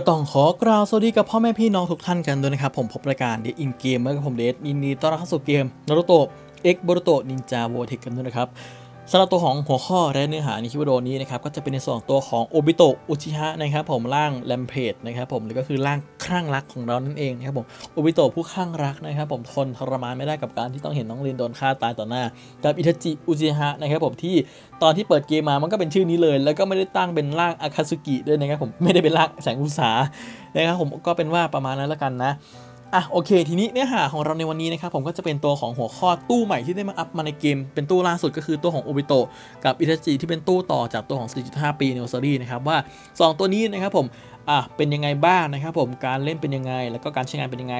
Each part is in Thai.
ก็ต้องขอกราวสวัสดีกับพ่อแม่พี่น้องทุกท่านกันด้วยนะครับ ผมพบรายการเดอินเกมเมื่อกับผมเดทยินดีต้อนรับเข้าสู่เกมนารุโตะ X Boruto Ninja w o r t e x กันด้วยนะครับ สำหรับตัวของหัวข้อและเนื้อหาในคลิปวิดีโอนี้นะครับก็จะเป็นในส่วนตัวของโอบิโตะอุชิฮะนะครับผมร่างแลมเพจนะครับผมหรือก็คือร่างคลั่งรักของเรานั่นเองนะครับผมโอบิโตะผู้คลั่งรักนะครับผมทนทรมานไม่ได้กับการที่ต้องเห็นน้องลินโดนฆ่าตายต่อหน้า กับอิทาจิอุจิฮะนะครับผมที่ตอนที่เปิดเกมมามันก็เป็นชื่อนี้เลย แล้วก็ไม่ได้ตั้งเป็นร่างอาคาซุกิด้วยนะครับผมไม่ได้เป็นร่างแสงอุตสานะครับผมก็เป็นว่าประมาณนั้นแล้วกันนะ อะโอเค ทีนี้เนื้อหาของเราในวันนี้นะครับผมก็จะเป็นตัวของหัวข้อตู้ใหม่ที่ได้มาอัพมาในเกม เป็นตู้ล่าสุดก็คือตัวของโอบิโตกับอิทาจิที่เป็นตู้ต่อจากตัวของ 4.5 ปีเนวซารีนะครับว่า 2 ตัวนี้นะครับผม อะเป็นยังไงบ้างนะครับผมการเล่นเป็นยังไง แล้วก็การใช้งานเป็นยังไง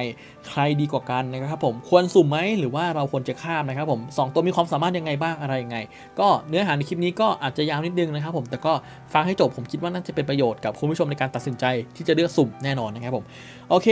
ใครดีกว่ากันนะครับผมควรสุ่มไหมหรือว่าเราควรจะข้ามนะครับผมสองตัวมีความสามารถยังไงบ้างอะไรยังไง ก็เนื้อหาในคลิปนี้ก็อาจจะยาวนิดนึงนะครับผมแต่ก็ฟังให้จบผมคิดว่าน่าจะเป็นประโยชน์กับคุณผู้ชมในการตัดสินใจที่จะเลือกสุ่มแน่นอนนะครับผมโอเค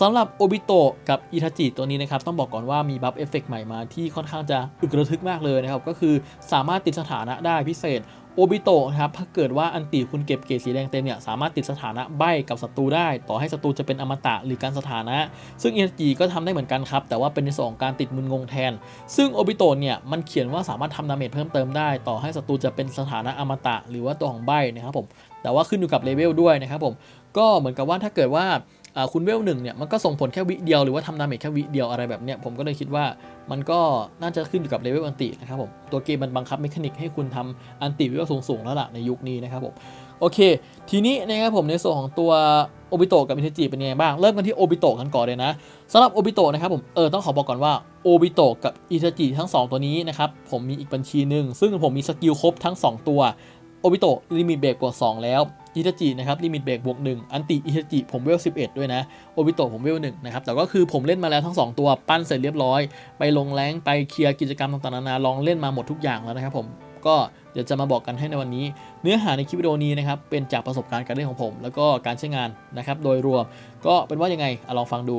สำหรับโอบิโตะกับอิทาจิตัวนี้นะครับต้องบอกก่อนว่ามีบัฟเอฟเฟกใหม่มาที่ค่อนข้างจะอึกระทึกมากเลยนะครับก็คือสามารถติดสถานะได้พิเศษ โอบิโตะนะครับถ้าเกิดว่าอันติคุณเก็บเกรดสีแดงเต็มเนี่ยสามารถติดสถานะใบกับศัตรูได้ ต่อให้ศัตรูจะเป็นอมตะหรือการสถานะ ซึ่งเอิทาจิก็ทำได้เหมือนกันครับ แต่ว่าเป็นในส่วนของการติดมึนงงแทน ซึ่งโอบิโตะเนี่ยมันเขียนว่าสามารถทำดาเมจเพิ่มเติมได้ ต่อให้ศัตรูจะเป็นสถานะอมตะ หรือว่าตัวของใบนะครับผมแต่ว่าขึ้นอยู่กับเลเวลด้วยนะครับผมก็เหมือนกับว่าถ้าเกิดว่า คุณเวลหนึ่งเนี่ยมันก็ส่งผลแค่วิเดียวหรือว่าทำดาเมจแค่วิเดียวอะไรแบบเนี้ยผมก็เลยคิดว่ามันก็น่าจะขึ้นอยู่กับเลเวลอันตินะครับผมตัวเกมมันบังคับเมคานิกให้คุณทำอันติเลเวลสูงๆแล้วล่ะในยุคนี้นะครับผมโอเค ทีนี้นะครับผมในส่วนของตัวโอบิโตะกับอินเทจิเป็นยังไงบ้าง เริ่มกันที่โอบิโตะกันก่อนเลยนะสำหรับโอบิโตะนะครับผมเออต้องขอบอกก่อนว่าโอบิโตะกับอิทจิทั้ง 2 ตัวนี้นะครับผมมีอีกบัญชีหนึ่งซึ่งผมมีสกิลครบทั้ง 2 ตัว โอบิโตะลิมิตเบรกบวก2แล้วอิทาจินะครับลิมิตเบรกบวก1อันติอิทาจิผมเวล11 ด้วยนะโอบิโตะผมเวล1นะครับแต่ก็คือผมเล่นมาแล้วทั้ง 2 ตัวปั้นเสร็จเรียบร้อย ไปลงแรงไปเคลียร์กิจกรรมต่างๆนานาลองเล่นมาหมดทุกอย่างแล้วนะครับผมก็เดี๋ยวจะมาบอกกันให้ในวันนี้ เนื้อหาในคลิปวิดีโอนี้นะครับเป็นจากประสบการณ์การเล่นของผม แล้วก็การใช้งานนะครับโดยรวมก็เป็นว่ายังไงอลองฟังดู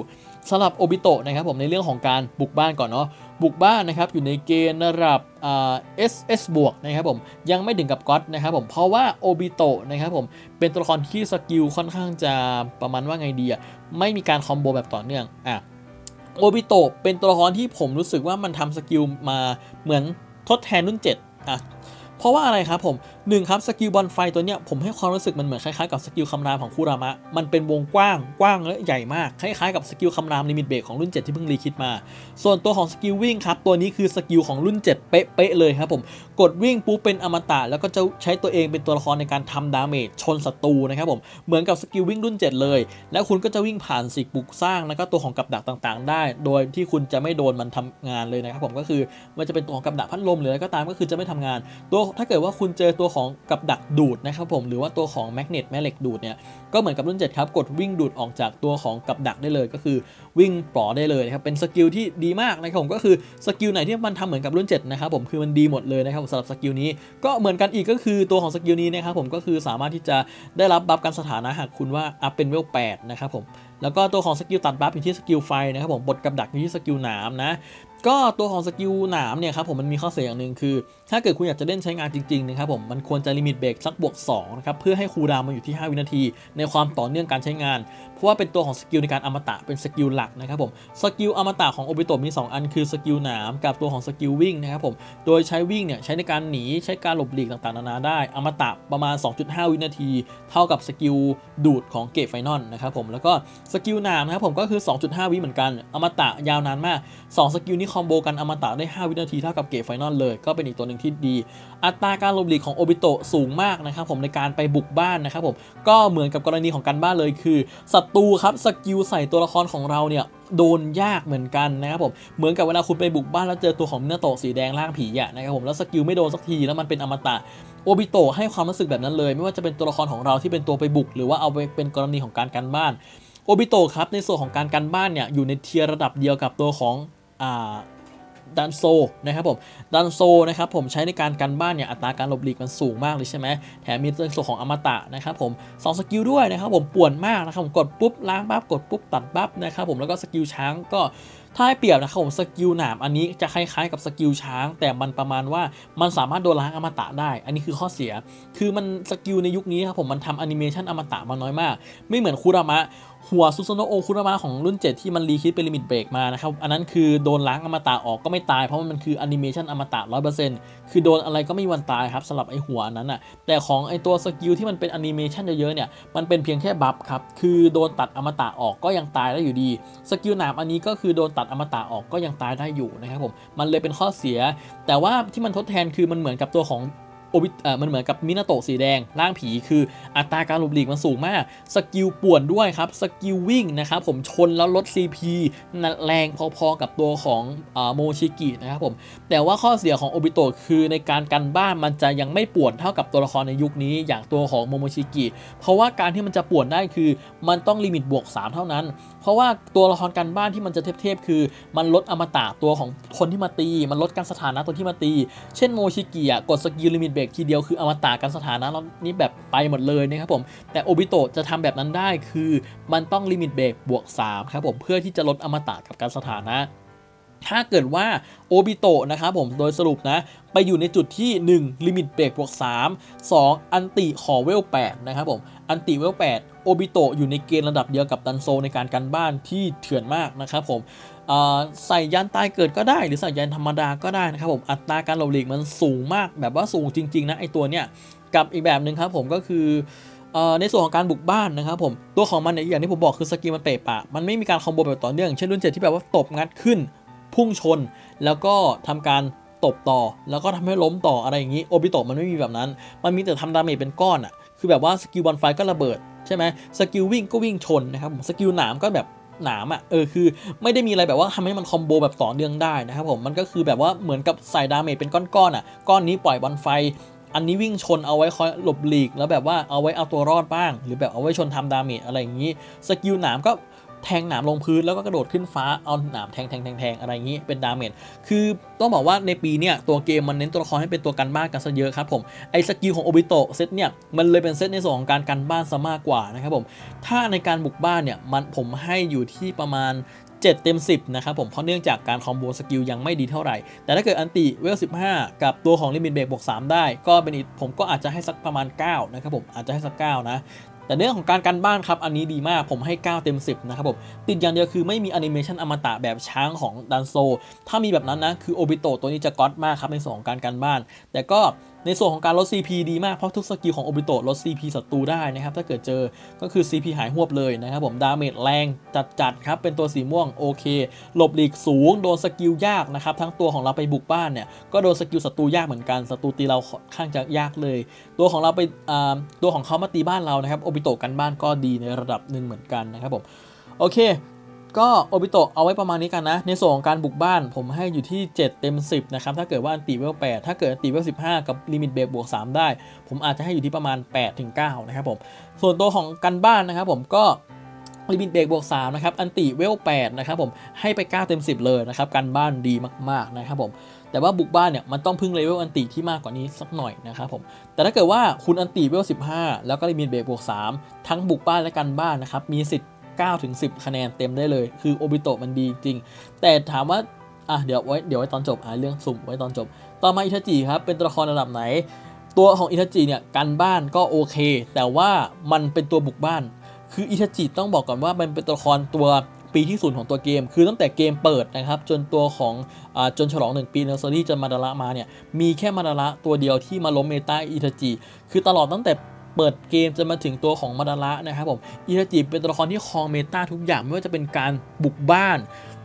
สำหรับโอบิโตะนะครับผมในเรื่องของการบุกบ้านก่อนเนาะ บุกบ้านนะครับอยู่ในเกณฑ์ระดับอ่า SS บวกนะครับผมยังไม่ถึงกับก็อตนะครับผมเพราะว่าโอบิโตะนะครับผมเป็นตัวละครที่สกิลค่อนข้างจะประมาณว่าไงดีอะไม่มีการคอมโบแบบต่อเนื่องอะโอบิโตะเป็นตัวละครที่ผมรู้สึกว่ามันทำสกิลมาเหมือนทดแทนรุ่น 7อะเพราะว่าอะไรครับผม หนึ่งครับสกิลบอลไฟตัวเนี้ยผมให้ความรู้สึกมันเหมือนคล้ายๆกับสกิลคำรามของคูรามะ มันเป็นวงกว้างกว้างและใหญ่มากคล้ายๆกับสกิลคำรามลิมิตเบรกของรุ่น 7 ที่เพิ่งรีคิดมา ส่วนตัวของสกิลวิ่งครับตัวนี้คือสกิลของรุ่น 7 เป๊ะๆเลยครับผมกดวิ่งปุ๊บเป็นอมตะแล้วก็จะใช้ตัวเองเป็นตัวละครในการทำดาเมจชนศัตรูนะครับผมเหมือนกับสกิลวิ่งรุ่น 7 เลย แล้วคุณก็จะวิ่งผ่านสิ่งปลูกสร้างแล้วก็ตัวของกับดักต่างๆ ได้ โดยที่คุณจะไม่โดนมันทำงานเลยนะครับผมก็คือมันจะเป็นตัวของกับดักพัดลมหรืออะไรก็ตามก็คือจะไม่ทำงาน ตัวถ้าเกิดว่าคุณเจอตัวของกับดักดูดนะครับผมหรือว่าตัวของแมกเนตแม่เหล็กดูดเนี่ยก็เหมือนกับรุ่น 7 ครับกดวิ่งดูดออกจากตัวของกับดักได้เลย ก็คือวิ่งปลอได้เลยนะครับเป็นสกิลที่ดีมากนะครับผมก็คือสกิลไหนที่มันทำเหมือนกับรุ่น 7 นะครับผมคือมันดีหมดเลยนะครับสำหรับสกิลนี้ก็เหมือนกันอีกก็คือตัวของสกิลนี้นะครับผมก็คือสามารถที่จะได้รับบัฟการสถานะหากคุณว่าอัพเป็นเวล8นะครับผมแล้วก็ตัวของสกิลตัดบัฟอยู่ที่สกิลไฟนะครับผมบทกับดักอยู่ที่สกิลหนามนะก็ตัวของสกิลหนามเนี่ยครับผมมันมีข้อเสียอย่างหนึ่งคือ ถ้าเกิดคุณอยากจะเล่นใช้งานจริงๆนะครับผมมันควรจะลิมิตเบรกสักบวก2นะครับเพื่อให้คูดาวมันอยู่ที่ 5 วินาที ในความต่อเนื่องการใช้งาน เพราะว่าเป็นตัวของสกิลในการอมตะเป็นสกิลหลักนะครับผมสกิลอมตะของโอบิโตะมี 2 อันคือสกิลหนามกับตัวของสกิลวิ่งนะครับผมโดยใช้วิ่งเนี่ยใช้ในการหนีใช้การหลบหลีกต่างๆนานาได้ อมตะประมาณ 2.5 วินาที เท่ากับสกิลดูดของเกตไฟนอลนะครับผมแล้วก็สกิลหนามนะครับผมก็คือ 2.5 วิเหมือนกัน อมตะยาวนานมาก 2 สกิลนี้คอมโบกันอมตะได้ 5 วินาทีเท่ากับเกตไฟนอลเลย ก็เป็นอีกตัวหนึ่งที่ดี อัตราการหลบหลีกของโอบิโตะสูงมากนะครับผมในการไปบุกบ้านนะครับผมก็เหมือนกับกรณีของการบ้านเลยคือศัตรูครับสกิลใส่ตัวละครของเราเนี่ยโดนยากเหมือนกันนะครับผมเหมือนกับเวลาคุณไปบุกบ้านแล้วเจอตัวของมินาโตะสีแดงร่างผีอะนะครับผมแล้วสกิลไม่โดนสักทีแล้วมันเป็นอมตะโอบิโตะให้ความรู้สึกแบบนั้นเลย ไม่ว่าจะเป็นตัวละครของเราที่เป็นตัวไปบุก หรือว่าเอาไปเป็นกรณีของการกันบ้านโอบิโตะครับในส่วนของการกันบ้านเนี่ยอยู่ในเทียร์ระดับเดียวกับตัวของ ดันโซนะครับผมดันโซนะครับผมใช้ในการกันบ้านเนี่ยอัตราการหลบหลีกมันสูงมากเลยใช่ไหมแถมมีตัวของอมตะนะครับผมสองสกิลด้วยนะครับผมป่วนมากนะครับผมกดปุ๊บล้างปั๊บกดปุ๊บตัดปั๊บนะครับผมแล้วก็สกิลช้างก็ถ้าให้เปรียบนะครับผมสกิลหนามอันนี้จะคล้ายๆกับสกิลช้าง แต่มันประมาณว่ามันสามารถโดนล้างอมตะได้ อันนี้คือข้อเสีย คือมันสกิลในยุคนี้ครับผมมันทำแอนิเมชันอมตะมาน้อยมาก ไม่เหมือนคุรามะ หัวซูซโนโอคุรามะของรุ่น 7 ที่มันรีคิดเป็นลิมิตเบรกมานะครับ อันนั้นคือโดนล้างอมตะออกก็ไม่ตายเพราะมันคือแอนิเมชันอมตะ 100%คือโดนอะไรก็ไม่มีวันตายครับสำหรับไอหัวอันนั้นอะแต่ของไอตัวสกิลที่มันเป็นแอนิเมชันเยอะๆเนี่ยมันเป็นเพียงแค่บัฟครับ คือโดนตัดอมตะออกก็ยังตายได้อยู่ดีสกิลหนามอันนี้ก็คือโดนตัดอมตะออกก็ยังตายได้อยู่นะครับผมมันเลยเป็นข้อเสีย แต่ว่าที่มันทดแทนคือมันเหมือนกับตัวของ โอบิมันเหมือนกับมินาโตะสีแดงร่างผีคืออัตราการหลบหลีกมันสูงมาก สกิลป่วนด้วยครับ สกิลวิ่งนะครับผมชนแล้วลด CP นั่นแรงพอๆกับตัวของโมชิกินะครับผม แต่ว่าข้อเสียของโอบิโตะคือในการกันบ้านมันจะยังไม่ป่วนเท่ากับตัวละครในยุคนี้ อย่างตัวของโมโมชิกิ เพราะว่าการที่มันจะป่วนได้คือมันต้องลิมิตบวก 3 เท่านั้น เพราะว่าตัวละครกันบ้านที่มันจะเทพๆคือ มันลดอมตะตัวของคนที่มาตี มันลดการสถานะตัวที่มาตี เช่นโมชิกิอะกดสกิลลิมิตเบรกทีเดียวคืออมตะการสถานะแล้วนี่แบบไปหมดเลยนะครับผมแต่โอบิโตะจะทำแบบนั้นได้คือมันต้องลิมิตเบรกบวก3ครับผมเพื่อที่จะลดอมตะกับการสถานะถ้าเกิดว่าโอบิโตะนะครับผมโดยสรุปนะ ไปอยู่ในจุดที่ 1 ลิมิตเบรกบวก 3 2 อันติขอเวล 8 นะครับผม อันติเวล 8 โอบิโตะอยู่ในเกณฑ์ระดับเดียวกับดันโซในการกันบ้านที่เถื่อนมากนะครับผม ใส่ยันตายเกิดก็ได้ หรือใส่ยันธรรมดาก็ได้นะครับผมอัตราการหลบหลีกมันสูงมากแบบว่าสูงจริง ๆ นะไอตัวเนี้ยกับอีกแบบหนึ่งครับผมก็คืออในส่วนของการบุกบ้านนะครับผมตัวของมันเนี่ยอย่างที่ผมบอกคือสกิลมันเปะปะมันไม่มีการคอมโบแบบต่อเนื่องเช่นรุ่นเจ็ดที่แบบว่าตบงัดขึ้น พุ่งชน แล้วก็ทำการตบต่อ แล้วก็ทำให้ล้มต่ออะไรอย่างนี้โอบิโตะมันไม่มีแบบนั้น มันมีแต่ทำดาเมจเป็นก้อนอะ่ะคือแบบว่าสกิลบอลไฟก็ระเบิดใช่ไหมสกิลวิ่งก็วิ่งชนนะครับผมสกิลหนามก็แบบ หนามอะเออคือไม่ได้มีอะไรแบบว่าทำให้มันคอมโบแบบต่อเนื่องได้นะครับผมมันก็คือแบบว่าเหมือนกับใส่ดาเมจเป็นก้อนๆอะก้อนนี้ปล่อยบอลไฟ อันนี้วิ่งชนเอาไว้คอยหลบหลีก แล้วแบบว่าเอาไว้เอาตัวรอดบ้าง หรือแบบเอาไว้ชนทำดาเมจอะไรอย่างนี้สกิลหนามก็ แทงหนามลงพื้นแล้วก็กระโดดขึ้นฟ้าเอาหนามแทงแทงแทงแทงอะไรอย่างนี้เป็นดาเมจคือต้องบอกว่าในปีเนี้ยตัวเกมมันเน้นตัวละครให้เป็นตัวกันบ้านกันซะเยอะครับผมไอ้สกิลของโอบิโตะเซตเนี่ยมันเลยเป็นเซตในส่วนของการกันบ้านซะมากกว่านะครับผมถ้าในการบุกบ้านเนี่ยมันผมให้อยู่ที่ประมาณ7เต็ม 10 นะครับผม เพราะเนื่องจากการคอมโบสกิลยังไม่ดีเท่าไหร่ แต่ถ้าเกิดอันติเวล 15 กับตัวของลิมิตเบรกบวก 3 ได้ ก็เป็นผมก็อาจจะให้สักประมาณ 9 นะครับผม อาจจะให้สัก 9 นะ แต่เรื่องของการกันบ้านครับอันนี้ดีมากผมให้ 9 เต็ม 10 นะครับผมติดอย่างเดียวคือไม่มีแอนิเมชันอมตะแบบช้างของดันโซ ถ้ามีแบบนั้นนะ คือโอบิโตตัวนี้จะก๊อตมากครับในส่วนของการกันบ้าน แต่ก็ในส่วนของการลด CP ดีมาก เพราะทุกสกิลของโอบิโตลด CP ศัตรูได้นะครับ ถ้าเกิดเจอก็คือ CP หายหวบเลยนะครับผม ดาเมจแรงจัดๆครับ เป็นตัวสีม่วงโอเค หลบหลีกสูง โดนสกิลยากนะครับ ทั้งตัวของเราไปบุกบ้านเนี่ย ก็โดนสกิลศัตรูยากเหมือนกัน ศัตรูตีเราค่อนข้างจะยากเลย ตัวของเราไปตัวของเขามาตีบ้านเรานะครับ โอบิโตกันบ้านก็ดีในระดับหนึ่งเหมือนกันนะครับผม โอเค ก็โอบิโตะเอาไว้ประมาณนี้กันนะ ในส่วนของการบุกบ้านผมให้อยู่ที่ 7 เต็ม 10 นะครับ ถ้าเกิดว่าอันติเวล8ถ้าเกิดอันติเวล15 กับลิมิตเบรกบวก 3 ได้ ผมอาจจะให้อยู่ที่ประมาณ 8 ถึง 9 นะครับผม ส่วนตัวของกันบ้านนะครับผมก็ลิมิตเบรกบวก3นะครับ อันติเวล8นะครับผมให้ไป 9 เต็ม 10 เลยนะครับกันบ้านดีมากๆนะครับผม แต่ว่าบุกบ้านเนี่ยมันต้องพึ่งเลเวลอันติที่มากกว่านี้สักหน่อยนะครับผม แต่ถ้าเกิดว่าคุณอันติเวล15 แล้วก็ลิมิตเบรกบวก3ทั้งบุกบ้านและกันบ้านนะครับมีสิทธิ์ 9ถึง10 คะแนนเต็มได้เลย คือโอบิโตะมันดีจริง แต่ถามว่าอะเดี๋ยวไว้เดี๋ยวไว้ตอนจบอะเรื่องสุ่มไว้ตอนจบ ต่อมาอิทาจิครับ เป็นตัวละครระดับไหน ตัวของอิทาจิเนี่ยกันบ้านก็โอเค แต่ว่ามันเป็นตัวบุกบ้าน คืออิทาจิต้องบอกก่อนว่ามันเป็นตัวละครตัวปีที่ศูนย์ของตัวเกม คือตั้งแต่เกมเปิดนะครับ จนตัวของอจนฉลอง 1 ปีเนอร์เซอรี่จนมาดาระมาเนี่ยมีแค่มาดาระตัวเดียวที่มาล้มเมตาอิทาจิคือตลอดตั้งแต่ เปิดเกมจะมาถึงตัวของมาดาระนะครับผมอิราจิเป็นตัวละครที่ครองเมตาทุกอย่างไม่ว่าจะเป็นการบุกบ้าน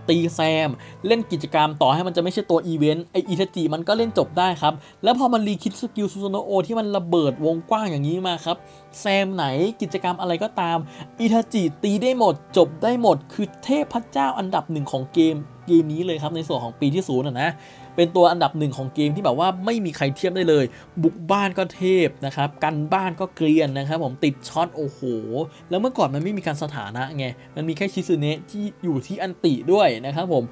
ตีแซม เล่นกิจกรรมต่อให้มันจะไม่ใช่ตัวอีเวนต์ไออิทาจิมันก็เล่นจบได้ครับ แล้วพอมันรีคิดสกิลซูโซโนโอที่มันระเบิดวงกว้างอย่างนี้มาครับ แซมไหนกิจกรรมอะไรก็ตามอิทาจิตีได้หมด จบได้หมด คือเทพพระเจ้าอันดับหนึ่งของเกมเกมนี้เลยครับในส่วนของปีที่ศูนย์ะนะเป็นตัวอันดับหนึ่งของเกมที่แบบว่าไม่มีใครเทียบได้เลย บุกบ้านก็เทพนะครับกันบ้านก็เกรียนนะครับผมติดช็อตโอ้โห แล้วเมื่อก่อนมันไม่มีการสถานะไงมันมีแค่ชิซุเนะที่อยู่ที่อันติด้วยนะครับผม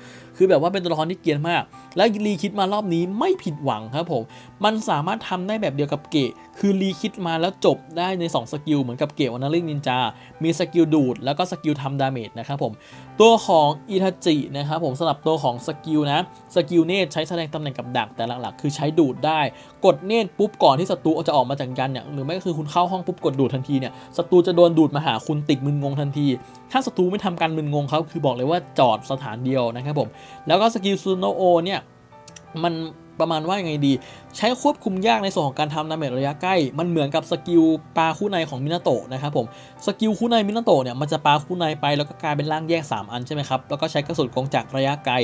คือแบบว่าเป็นตัวละครที่เกียนมาก และรีคิดมารอบนี้ไม่ผิดหวังครับผม มันสามารถทำได้แบบเดียวกับเกะคือรีคิดมาแล้วจบได้ใน 2 สกิลเหมือนกับเกะวันนาริงนินจา มีสกิลดูดแล้วก็สกิลทำดาเมจนะครับผม ตัวของอิทาจินะครับผมสำหรับตัวของสกิลนะสกิลเนตใช้แสดงตำแหน่งกับดักแต่หลักๆ คือใช้ดูดได้ กดเนตปุ๊บก่อนที่ศัตรูจะออกมาจากยันเนี่ยหรือไม่ก็คือคุณเข้าห้องปุ๊บกดดูดทันทีเนี่ยศัตรูจะโดนดูดมาหาคุณติดมึนงงทันที ถ้าศัตรูไม่ทำการมึนงงเขาคือบอกเลยว่าจอดสถานเดียวนะครับผมแล้วก็สกิลซูโนโอเนี่ยมัน ประมาณว่ายังไงดี ใช้ควบคุมยากในส่วนของการทำดาเมจระยะใกล้ มันเหมือนกับสกิลปลาคู่ในของมินาโตะนะครับผมสกิลคู่ในมินาโตะเนี่ยมันจะปลาคู่ในไปแล้วก็กลายเป็นร่างแยก 3 อันใช่ไหมครับแล้วก็ใช้กระสุนกงจากระยะไกล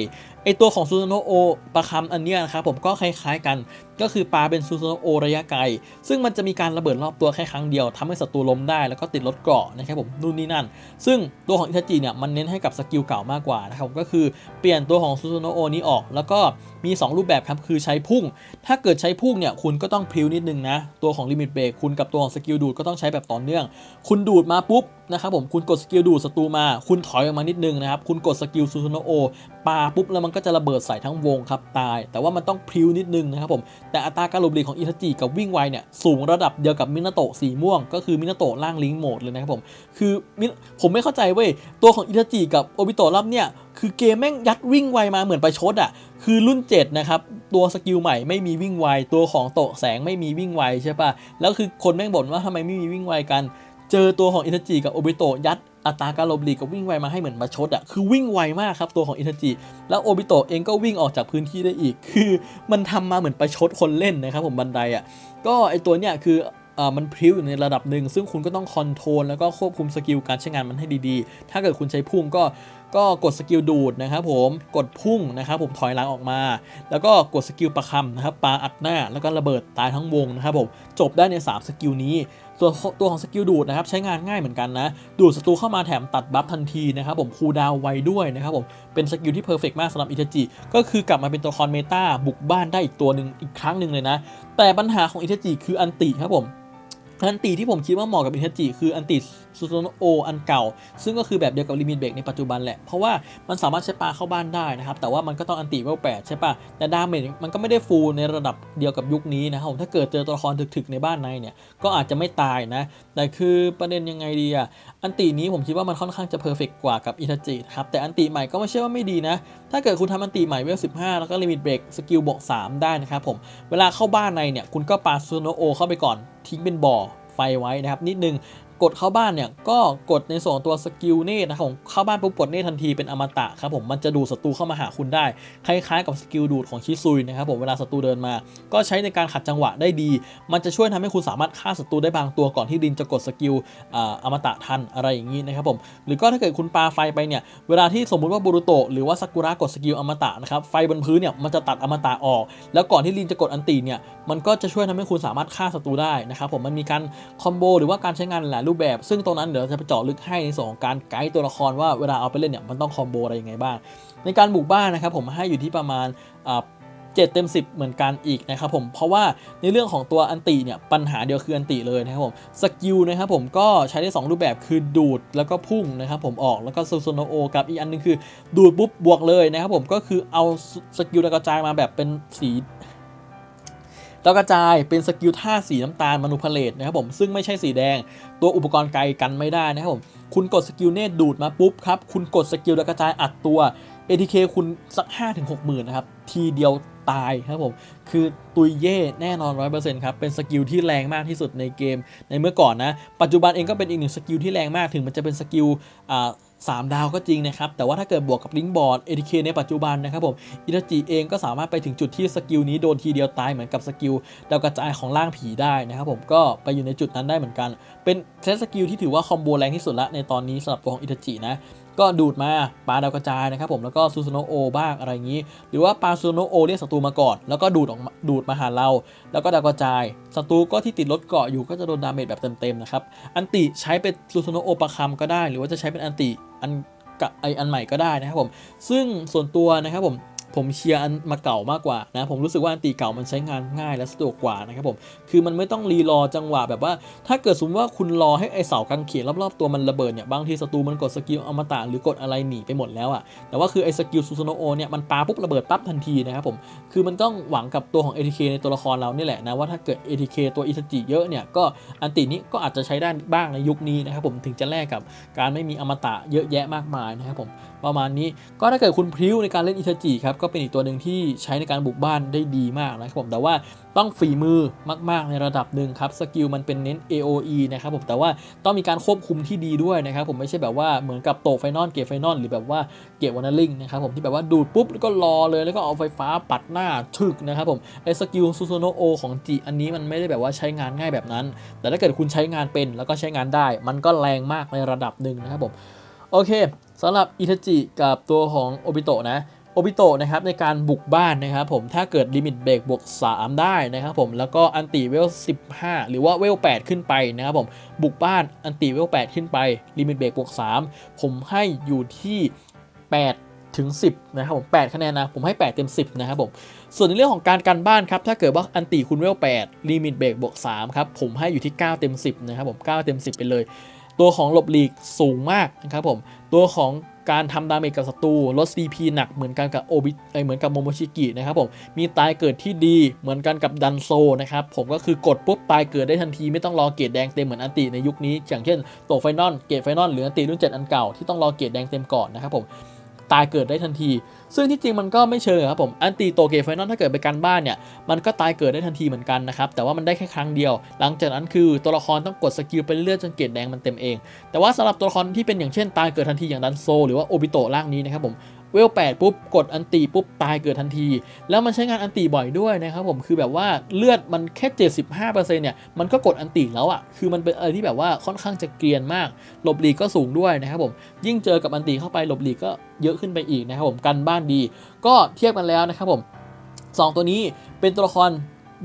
ไอตัวของซูโนโอปลาคำอันเนี้ยนะครับผมก็คล้ายๆกันก็คือปลาเป็นซูโนโอระยะไกล ซึ่งมันจะมีการระเบิดรอบตัวแค่ครั้งเดียวทำให้ศัตรูล้มได้แล้วก็ติดรถเกราะนะครับผมนู่นนี่นั่น ซึ่งตัวของอิทาจิเนี่ยมันเน้นให้กับสกิลเก่ามากกว่านะครับก็คือเปลี่ยนตัวของซูโนโอนี้ออก แล้วก็มี 2 รูปแบบครับคือใช้พุ่ง ถ้าเกิดใช้พุ่งเนี่ยคุณก็ต้องพริ้วนิดนึงนะ ตัวของลิมิตเบรกคุณกับตัวของสกิลดูดก็ต้องใช้แบบต่อเนื่อง คุณดูดมาปุ๊บ นะครับผมคุณกดสกิลดูดศัตรูมา คุณถอยออกมานิดนึงนะครับ คุณกดสกิลซูซูโนโอปาปุ๊บแล้วมันก็จะระเบิดใส่ทั้งวงครับตาย แต่ว่ามันต้องพริ้วนิดนึงนะครับผม แต่อัตราการหลบหลีกของอิทาจิกับวิ่งไวเนี่ยสูงระดับเดียวกับมินาโตะสีม่วง ก็คือมินาโตะล่างลิงก์โหมดเลยนะครับผม คือมิผมไม่เข้าใจเว้ยตัวของอิทาจิกับโอบิโตะรอบเนี่ยคือเกมแม่งยัดวิ่งไวมาเหมือนไปชดอะ คือรุ่น 7 นะครับ ตัวสกิลใหม่ไม่มีวิ่งไว ตัวของโตะแสงไม่มีวิ่งไวใช่ปะแล้วคือคนแม่งบ่นว่าทำไมไม่มีวิ่งไวกัน เจอตัวของอินทจิกับโอบิโตะยัดอัตราการหลบหลีกกับวิ่งไวมาให้เหมือนมาชดอะคือวิ่งไวมากครับตัวของอินทจิ แล้วโอบิโตะเองก็วิ่งออกจากพื้นที่ได้อีก คือมันทำมาเหมือนประชดคนเล่นนะครับผมบันไดอะก็ไอตัวเนี้ยคืออ่อมันพริ้วอยู่ในระดับหนึ่ง ซึ่งคุณก็ต้องคอนโทรลแล้วก็ควบคุมสกิลการใช้งานมันให้ดีๆ ถ้าเกิดคุณใช้พุ่งก็ก็กดสกิลดูดนะครับผมกดพุ่งนะครับผมถอยหลังออกมา แล้วก็กดสกิลประคำนะครับปาอัดหน้าแล้วก็ระเบิดตายทั้งวงนะครับผมจบได้ใน 3 สกิลนี้ ตัวตัวของสกิลดูดนะครับใช้งานง่ายเหมือนกันนะ ดูดศัตรูเข้ามาแถมตัดบัฟทันทีนะครับผมคูดาวไวด้วยนะครับผมเป็นสกิลที่เพอร์เฟกมากสำหรับอิตาจิก็คือกลับมาเป็นตัวคอนเมตาบุกบ้านได้อีกตัวหนึ่งอีกครั้งหนึ่งเลยนะ แต่ปัญหาของอิตาจิคืออันติครับผมอันติที่ผมคิดว่าเหมาะกับอินเทจิคืออันติ ซูโซโนโออันเก่า ซึ่งก็คือแบบเดียวกับลิมิตเบรกในปัจจุบันแหละ เพราะว่ามันสามารถใช้ปลาเข้าบ้านได้นะครับ แต่ว่ามันก็ต้องอันติเวลแปดใช่ปะแต่ดาเมจมันก็ไม่ได้ฟูลในระดับเดียวกับยุคนี้นะครับผมถ้าเกิดเจอตัวละครถึกๆในบ้านในเนี่ย ก็อาจจะไม่ตายนะ แต่คือประเด็นยังไงดีอะอันตินี้ผมคิดว่ามันค่อนข้างจะเพอร์เฟกกว่ากับอินเทจิครับ แต่อันติใหม่ก็ไม่ใช่ว่าไม่ดีนะ ถ้าเกิดคุณทำอันติใหม่เวล15แล้วก็ลิมิตเบรกสกิลบวก3ได้นะครับผม เวลาเข้าบ้านในเนี่ยคุณก็ปาซูโนโอเข้าไปก่อนทิ้งเป็นบ่อไฟไว้นะครับนิดนึง กดเข้าบ้านเนี่ยก็กดในส่วนตัวสกิลเนตนะครับเข้าบ้านปุ๊บกดเนตทันทีเป็นอมตะครับผมมันจะดูดศัตรูเข้ามาหาคุณได้ คล้ายๆ กับสกิลดูดของชิซุยนะครับผมเวลาศัตรูเดินมา ก็ใช้ในการขัดจังหวะได้ดี มันจะช่วยทำให้คุณสามารถฆ่าศัตรูได้บางตัวก่อนที่ดินจะกดสกิลออมตะทันอะไรอย่างนี้นะครับผมหรือก็ถ้าเกิดคุณปาไฟไปเนี่ยเวลาที่สมมุติว่าบูรุโตะหรือว่าซากุระกดสกิลอมตะนะครับไฟบนพื้นเนี่ยมันจะตัดอมตะออก แล้วก่อนที่ลินจะกดอันตีเนี่ยมันก็จะช่วยทำให้คุณสามารถฆ่าศัตรูได้นะครับผมมันมีการคอมโบหรือว่าการใช้งานหลายรูปแบบ ซึ่งตรงนั้นเดี๋ยวเราจะไปเจาะลึกให้ในส่วนของการไกด์ตัวละครว่าเวลาเอาไปเล่นเนี่ยมันต้องคอมโบอะไรยังไงบ้าง ในการบุกบ้านนะครับผมให้อยู่ที่ประมาณเจ็ดเต็ม 10 เหมือนกันอีกนะครับผม เพราะว่าในเรื่องของตัวอันติเนี่ยปัญหาเดียวคืออันติเลยนะครับผม สกิลนะครับผมก็ใช้ได้ 2 รูปแบบคือดูดแล้วก็พุ่งนะครับผมออกแล้วก็ซูโซโนโอกับอีกอันหนึงคือดูดปุ๊บบวกเลยนะครับผมก็คือเอาสกิลดาวกระจายมาแบบเป็นสีดาวกระจายเป็นสกิลท่าสีน้ำตาลมนุพเลตนะครับผมซึ่งไม่ใช่สีแดง ตัวอุปกรณ์ไกลกันไม่ได้นะครับผม คุณกดสกิลเนตดูดมาปุ๊บครับ คุณกดสกิลดาวกระจายอัดตัว ATK คุณสัก 5-6ถึงหมื่นนะครับ ทีเดียวตายครับผม คือตุยเย่แน่นอน 100%ครับ เป็นสกิลที่แรงมากที่สุดในเกมในเมื่อก่อนนะ ปัจจุบันเองก็เป็นอีกหนึ่งสกิลที่แรงมากถึงมันจะเป็นสกิลอ่า สามดาวก็จริงนะครับ แต่ว่าถ้าเกิดบวกกับลิงบอร์ดเอทีเคในปัจจุบันนะครับผมอิตาจิเองก็สามารถไปถึงจุดที่สกิลนี้โดนทีเดียวตายเหมือนกับสกิลดาวกระจายของร่างผีได้นะครับผมก็ไปอยู่ในจุดนั้นได้เหมือนกัน เป็นเซตสกิลที่ถือว่าคอมโบแรงที่สุดละในตอนนี้สำหรับตัวของอิตาจินะ ก็ดูดมาปาดาวกระจายนะครับผมแล้วก็ซูซโนโอบ้างอะไรอย่างนี้ หรือว่าปาซูซโนโอเรียกศัตรูมาก่อน แล้วก็ดูดออกมาดูดมาหาเรา แล้วก็ดาวกระจายศัตรูก็ที่ติดรถเกาะอยู่ก็จะโดนดาเมจแบบเต็มๆนะครับอันติใช้เป็นซูซโนโอประคำก็ได้ หรือว่าจะใช้เป็นอันติอันกับไออันใหม่ก็ได้นะครับผม ซึ่งส่วนตัวนะครับผม ผมเชียร์อันมาเก่ามากกว่านะผมรู้สึกว่าอันตีเก่ามันใช้งานง่ายและสะดวกกว่านะครับผมคือมันไม่ต้องรีรอจังหวะแบบว่า ถ้าเกิดสมมติว่าคุณรอให้ไอเสากางเขนรอบๆตัวมันระเบิดเนี่ยบางทีศัตรูมันกดสกิลอมตะหรือกดอะไรหนีไปหมดแล้วอะแต่ว่าคือไอสกิลซูซูโนโอเนี่ยมันปาปุ๊บระเบิดปั๊บทันทีนะครับผมคือมันต้องหวังกับตัวของ ATK ในตัวละครเรานี่แหละนะว่าถ้าเกิด ATK ตัวอิทจิเยอะเนี่ยก็อันตินี้ก็อาจจะใช้ได้บ้างในยุคนี้นะครับผมถึงจะแลกกับการไม่มีอมตะเยอะแยะมากมายนะครับผมประมาณนี้ก็ถ้าเกิดคุณพริ้วในการเล่นอิทจิครับก็ก็เป็นอีกตัวหนึ่งที่ใช้ในการบุกบ้านได้ดีมากนะครับผมแต่ว่าต้องฝีมือมาก ๆ ในระดับหนึ่งครับสกิลมันเป็นเน้น AOE นะครับผมแต่ว่าต้องมีการควบคุมที่ดีด้วยนะครับผมไม่ใช่แบบว่าเหมือนกับโตไฟนอลเกตไฟนอลหรือแบบว่าเกตวานาลิงนะครับผมที่แบบว่าดูดปุ๊บแล้วก็รอเลยแล้วก็เอาไฟฟ้าปัดหน้าชึกนะครับผมไอ้สกิลซูโซโนโอของจีอันนี้มันไม่ได้แบบว่าใช้งานง่ายแบบนั้น แต่ถ้าเกิดคุณใช้งานเป็นแล้วก็ใช้งานได้ มันก็แรงมากในระดับหนึ่งนะครับผมโอเคสำหรับอิทาจิกับตัวของโอบิโตะนะ โอบิโตะนะครับในการบุกบ้านนะครับผมถ้าเกิดลิมิตเบรกบวก 3 ได้นะครับผมแล้วก็อันติเวล 15 หรือว่าเวล 8 ขึ้นไปนะครับผมบุกบ้านอันติเวล 8 ขึ้นไปลิมิตเบรกบวก 3 ผมให้อยู่ที่ 8 ถึง 10 นะครับผม8คะแนนนะผมให้ 8 เต็ม 10 นะครับผมส่วนในเรื่องของการกันบ้านครับถ้าเกิดว่าอันติคุณเวล 8 ลิมิตเบรกบวก 3 ครับผมให้อยู่ที่ 9 เต็ม 10 นะครับผม 9 เต็ม 10 ไปเลย ตัวของหลบหลีกสูงมากนะครับผมตัวของ การทำดาเมจกับศัตรูลด CP หนักเหมือนกันกับโอบิเหมือนกับโมโมชิกินะครับผมมีตายเกิดที่ดีเหมือนกันกับดันโซนะครับผมก็คือกดปุ๊บตายเกิดได้ทันทีไม่ต้องรอเกรดแดงเต็มเหมือนอันติในยุคนี้ อย่างเช่นโตไฟนอลเกรดไฟนอลหรืออันติรุ่น 7 อันเก่าที่ต้องรอเกรดแดงเต็มก่อนนะครับผม ตายเกิดได้ทันที ซึ่งที่จริงมันก็ไม่เชิงครับผมอันตีโตเกฟไฟนอลถ้าเกิดไปกันบ้านเนี่ยมันก็ตายเกิดได้ทันทีเหมือนกันนะครับแต่ว่ามันได้แค่ครั้งเดียว หลังจากนั้นคือตัวละครต้องกดสกิลไปเรื่อยๆจนเกรดแดงมันเต็มเอง แต่ว่าสำหรับตัวละครที่เป็นอย่างเช่นตายเกิดทันทีอย่างดันโซ หรือว่าโอบิโตะร่างนี้นะครับผม เวล8ปุ๊บกดอันตีปุ๊บตายเกิดทันที แล้วมันใช้งานอันตีบ่อยด้วยนะครับผมคือแบบว่าเลือดมันแค่ 75%เนี่ยมันก็กดอันตีแล้วอะ่ะคือมันเป็นอะไรที่แบบว่าค่อนข้างจะเกรียนมากหลบหลีกก็สูงด้วยนะครับผมยิ่งเจอกับอันตีเข้าไปหลบหลีกก็เยอะขึ้นไปอีกนะครับผมกันบ้านดี ก็เทียบกันแล้วนะครับผม 2 ตัวนี้เป็นตัวละคร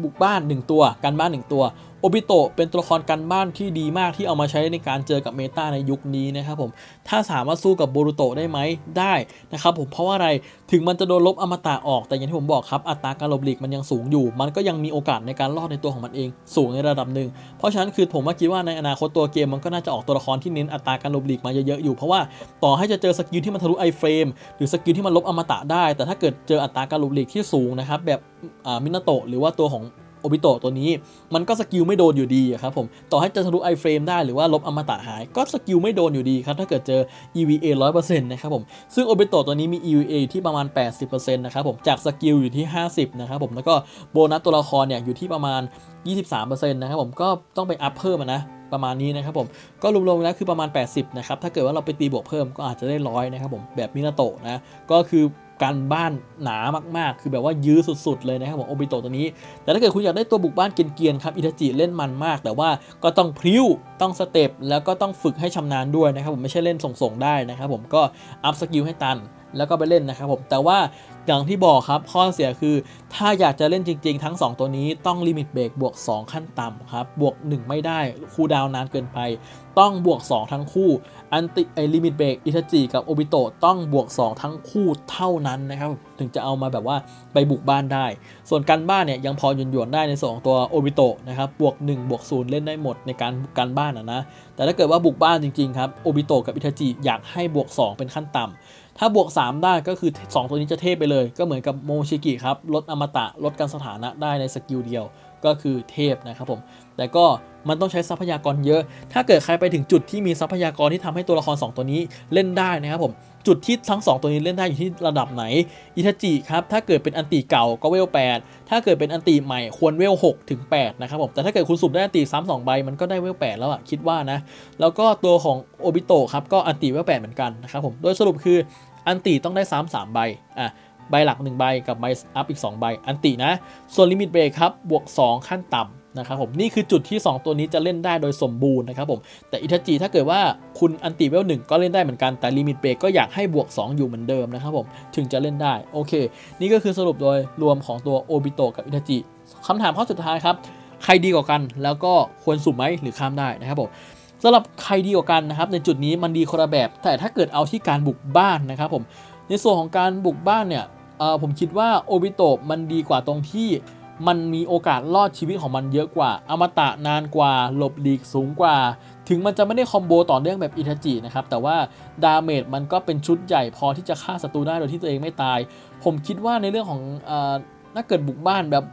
บุกบ้าน 1 ตัว กันบ้าน 1 ตัว โอบิโตะเป็นตัวละครกันบ้านที่ดีมากที่เอามาใช้ในการเจอกับเมตาในยุคนี้นะครับผม ถ้าสามารถสู้กับโบรูโตะได้ไหมได้นะครับผมเพราะว่าอะไรถึงมันจะโดนลบอมตะออกแต่อย่างที่ผมบอกครับอัตราการหลบหลีกมันยังสูงอยู่ มันก็ยังมีโอกาสในการรอดในตัวของมันเอง สูงในระดับหนึ่ง เพราะฉะนั้นคือผมว่าคิดว่าในอนาคตตัวเกมมันก็น่าจะออกตัวละครที่เน้นอัตราการหลบหลีกมาเยอะๆอยู่เพราะว่าต่อให้จะเจอสกิลที่มันทะลุไอเฟรมหรือสกิลที่มันลบอมตะได้ แต่ถ้าเกิดเจออัตราการหลบหลีกที่สูงนะครับแบบมินาโตะหรือว่าตัวของ โอบิโตะตัวนี้ มันก็สกิลไม่โดนอยู่ดีครับผมต่อให้จะทะลุไอเฟรมได้หรือว่าลบอมตะหายก็สกิลไม่โดนอยู่ดีครับถ้าเกิดเจอ EVA 100%นะครับผมซึ่งโอบิโตะตัวนี้มี EVA อยู่ที่ประมาณ 80%นะครับผมจากสกิลอยู่ที่ 50นะครับผมแล้วก็โบนัสตัวละครเนี่ยอยู่ที่ประมาณ 23%นะครับผมก็ต้องไปอัพเพิ่มนะประมาณนี้นะครับผมก็รวมๆแล้วคือประมาณ 80 นะครับ ถ้าเกิดว่าเราไปตีบวกเพิ่มก็อาจจะได้ร้อยนะครับผมแบบมินาโตะนะ ก็คือ การบ้านหนามากๆ คือแบบว่ายื้อสุดๆเลยนะครับผมโอบิโตตัวนี้ แต่ถ้าเกิดคุณอยากได้ตัวบุกบ้านเกียนๆครับอิทาจิเล่นมันมาก แต่ว่าก็ต้องพริ้วต้องสเต็ปแล้วก็ต้องฝึกให้ชำนาญด้วยนะครับผมไม่ใช่เล่นส่งๆได้นะครับผมก็อัพสกิลให้ตันแล้วก็ไปเล่นนะครับผมแต่ว่า อย่างที่บอกครับข้อเสียคือ ถ้าอยากจะเล่นจริงๆ ทั้ง 2 ตัวนี้ต้องลิมิตเบรกบวก 2 ขั้นต่ำครับ บวก 1 ไม่ได้คูดาวนานเกินไป ต้องบวก 2 ทั้งคู่ อันติไอลิมิตเบรกอิทาจิกับโอบิโตะต้องบวก 2 ทั้งคู่เท่านั้นนะครับ ถึงจะเอามาแบบว่าไปบุกบ้านได้ ส่วนการบ้านเนี่ยยังพอหยวนๆได้ในส่วนของตัวโอบิโตะนะครับบวก 1 บวก 0 เล่นได้หมดในการการบ้านอะนะแต่ถ้าเกิดว่าบุกบ้านจริงๆครับโอบิโตะกับอิทาจิอยากให้บวก 2 เป็นขั้นต่ำ ถ้าบวก 3 ได้ก็คือ 2 ตัวนี้จะเทพไปเลย ก็เหมือนกับโมชิกิครับ ลดอมตะ ลดการสถานะได้ในสกิลเดียว ก็คือเทพนะครับผม แต่ก็มันต้องใช้ทรัพยากรเยอะ ถ้าเกิดใครไปถึงจุดที่มีทรัพยากรที่ทำให้ตัวละคร 2 ตัวนี้เล่นได้นะครับผม จุดที่ทั้ง 2 ตัวนี้เล่นได้อยู่ที่ระดับไหน อิทาจิครับ ถ้าเกิดเป็นอันติเก่าก็เวล 8 ถ้าเกิดเป็นอันติใหม่ควรเวล6ถึง8นะครับผม แต่ถ้าเกิดคุณสุ่มได้อันติซ้ำสองใบมันก็ได้เวล 8 แล้วอะคิดว่านะ แล้วก็ตัวของโอบิโตะครับก็อันติเวล 8 เหมือนกันนะครับผม โดยสรุปคืออันติต้องได้ซ้ำสามใบอะใบหลัก 1 ใบกับใบอัพอีก 2 ใบ อันตินะ ส่วนลิมิตเบรกครับบวก 2 ขั้นต่ำ นะครับผมนี่คือจุดที่ 2 ตัวนี้จะเล่นได้โดยสมบูรณ์นะครับผมแต่อิทาจิถ้าเกิดว่าคุณอันติเวลหนึ่งก็เล่นได้เหมือนกันแต่ลิมิตเบรกก็อยากให้บวก 2 อยู่เหมือนเดิมนะครับผมถึงจะเล่นได้โอเค นี่ก็คือสรุปโดยรวมของตัวโอบิโตกับอิทาจิคำถามข้อสุดท้ายครับ ใครดีกว่ากันแล้วก็ควรสุ่มไหมหรือข้ามได้นะครับผมสำหรับใครดีกว่ากันนะครับในจุดนี้มันดีคนละแบบ แต่ถ้าเกิดเอาที่การบุกบ้านนะครับผมในส่วนของการบุกบ้านเนี่ยผมคิดว่าโอบิโตะมันดีกว่าตรงที่ มันมีโอกาสรอดชีวิตของมันเยอะกว่า อมตะนานกว่า หลบหลีกสูงกว่า ถึงมันจะไม่ได้คอมโบต่อเนื่องแบบอิทาจินะครับ แต่ว่าดาเมจมันก็เป็นชุดใหญ่พอที่จะฆ่าศัตรูได้โดยที่ตัวเองไม่ตาย ผมคิดว่าในเรื่องของอถ้าเกิดบุกบ้านแบบ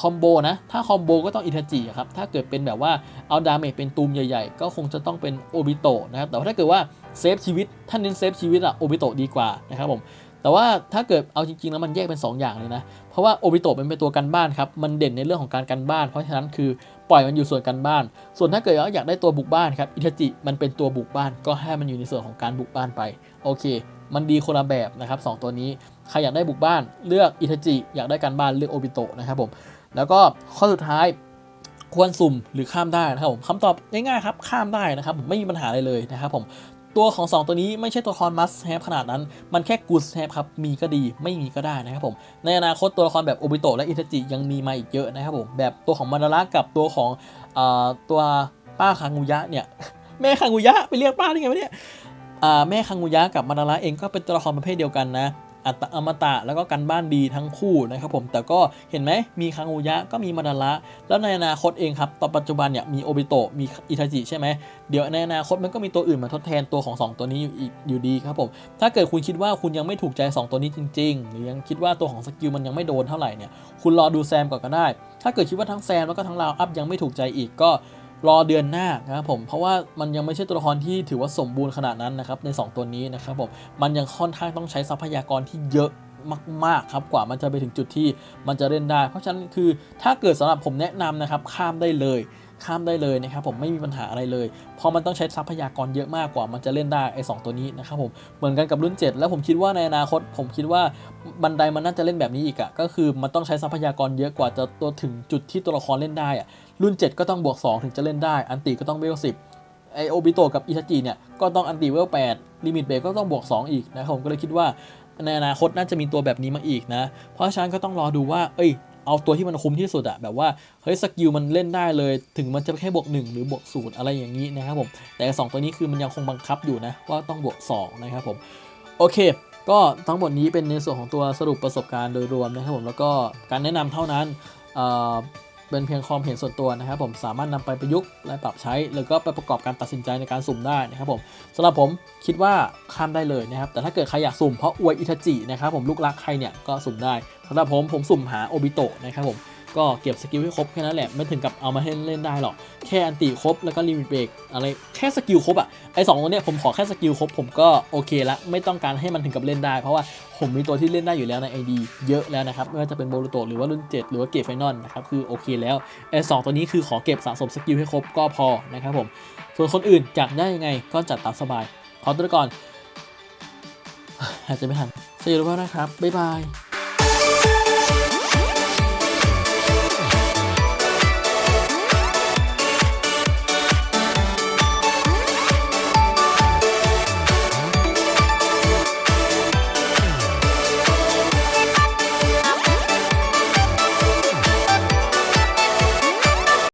คอมโบนะ ถ้าคอมโบก็ต้องอิทาจิครับ ถ้าเกิดเป็นแบบว่าเอาดาเมจเป็นตูมใหญ่ ๆ ก็คงจะต้องเป็นโอบิโตะนะครับ แต่ว่าถ้าเกิดว่าเซฟชีวิตถ้าเน้นเซฟชีวิตอะโอบิโตะดีกว่านะครับผม แต่ว่าถ้าเกิดเอาจริงๆแล้วมันแยกเป็น 2 อย่างเลยนะ เพราะว่าโอบิโตะมันเป็นตัวกันบ้านครับ มันเด่นในเรื่องของการกันบ้าน เพราะฉะนั้นคือปล่อยมันอยู่ส่วนกันบ้าน ส่วนถ้าเกิดว่าอยากได้ตัวบุกบ้านครับ อิทาจิมันเป็นตัวบุกบ้าน ก็ให้มันอยู่ในส่วนของการบุกบ้านไป โอเค มันดีคนละแบบนะครับสองตัวนี้ ใครอยากได้บุกบ้านเลือกอิทาจิ อยากได้การบ้านเลือกโอบิโตะนะครับผม แล้วก็ข้อสุดท้ายควรสุ่มหรือข้ามได้นะครับผมคำตอบง่ายๆครับข้ามได้นะครับผมไม่มีปัญหาอะไรเลยนะครับผม ตัวของ 2 ตัวนี้ไม่ใช่ตัวละครมัสแฮปขนาดนั้น มันแค่กูสแฮปครับ มีก็ดีไม่มีก็ได้นะครับผม ในอนาคตตัวละครแบบโอบิโตะและอิทาจิยังมีมาอีกเยอะนะครับผม แบบตัวของมาดาระกับตัวของอตัวป้าคังุยะเนี่ย แม่คังุยะไปเรียกป้าได้ไงวะเนี่ยแม่คังุยะกับมาดาระเองก็เป็นตัวละครประเภทเดียวกันนะ อัตอมตะแล้วก็กันบ้านดีทั้งคู่นะครับผมแต่ก็เห็นไหมมีคังอุยะก็มีมาดาระแล้วในอนาคตเองครับตอนปัจจุบันเนี่ยมีโอบิโตะมีอิทาจิใช่ไหมเดี๋ยวในอนาคตมันก็มีตัวอื่นมาทดแทนตัวของ 2 ตัวนี้อยู่อีกอยู่ดีครับผมถ้าเกิดคุณคิดว่าคุณยังไม่ถูกใจ 2 ตัวนี้จริง ๆ หรือยังคิดว่าตัวของสกิลมันยังไม่โดนเท่าไหร่เนี่ยคุณรอดูแซมก่อนก็ได้ ถ้าเกิดคิดว่าทั้งแซมแล้วก็ทั้งราวอัพยังไม่ถูกใจอีกก็ รอเดือนหน้านะครับผมเพราะว่ามันยังไม่ใช่ตัวละครที่ถือว่าสมบูรณ์ขนาดนั้นนะครับใน 2 ตัวนี้นะครับผมมันยังค่อนข้างต้องใช้ทรัพยากรที่เยอะมากๆครับกว่ามันจะไปถึงจุดที่มันจะเล่นได้ เพราะฉะนั้นคือถ้าเกิดสำหรับผมแนะนำนะครับข้ามได้เลย ข้ามได้เลยนะครับผมไม่มีปัญหาอะไรเลย เพราะมันต้องใช้ทรัพยากรเยอะมากกว่ามันจะเล่นได้ไอ้สองตัวนี้นะครับผมเหมือนกันกับรุ่น 7 แล้วผมคิดว่าในอนาคต ผมคิดว่าบันไดมันน่าจะเล่นแบบนี้อีกอะก็คือมันต้องใช้ทรัพยากรเยอะกว่าจะตัวถึงจุดที่ตัวละครเล่นได้อะรุ่น 7 ก็ต้องบวก 2 ถึงจะเล่นได้ อันติก็ต้องเวล10ไอโอบิโตกับอิทาจิเนี่ยก็ต้องอันติเวล8ลิมิตเบรกก็ต้องบวก 2 อีกนะครับผมก็เลยคิดว่าในอนาคตน่าจะมีตัวแบบนี้มาอีกนะ เพราะฉะนั้นก็ต้องรอดูว่า เอ้ย เอาตัวที่มันคุ้มที่สุดอะแบบว่าเฮ้ยสกิลมันเล่นได้เลย ถึงมันจะแค่บวก 1 หรือบวกศูนย์อะไรอย่างนี้นะครับผมแต่ 2 ตัวนี้คือมันยังคงบังคับอยู่นะว่าต้องบวก 2 นะครับผมโอเค ก็ทั้งหมดนี้เป็นในส่วนของตัวสรุปประสบการณ์โดยรวมนะครับผมแล้วก็การแนะนำเท่านั้น เป็นเพียงความเห็นส่วนตัวนะครับผมสามารถนำไปประยุกต์และปรับใช้ แล้วก็ไปประกอบการตัดสินใจในการสุ่มได้นะครับผมสำหรับผมคิดว่าข้ามได้เลยนะครับแต่ถ้าเกิดใครอยากสุ่มเพราะอวยอิทาจินะครับผมลูกรักใครเนี่ยก็สุ่มได้สำหรับผมผมสุ่มหาโอบิโตะนะครับผม ก็เก็บสกิลให้ครบแค่นั้นแหละไม่ถึงกับเอามาให้เล่นได้หรอกแค่อันติครบแล้วก็ลิมิตเบรกอะไรแค่สกิลครบอะไอสองตัวเนี้ยผมขอแค่สกิลครบผมก็โอเคละไม่ต้องการให้มันถึงกับเล่นได้ เพราะว่าผมมีตัวที่เล่นได้อยู่แล้วใน ID เยอะแล้วนะครับไม่ว่าจะเป็นโบลูโตหรือว่ารุ่น 7 หรือว่าเกตไฟนอลนะครับคือโอเคแล้วไอสองตัวนี้คือขอเก็บสะสมสกิลให้ครบก็พอนะครับผมส่วนคนอื่นอยากได้ยังไงก็จัดตามสบายขอตัวก่อนอาจจะไม่ทันสวัสดีทุกท่านนะครับบ๊ายบาย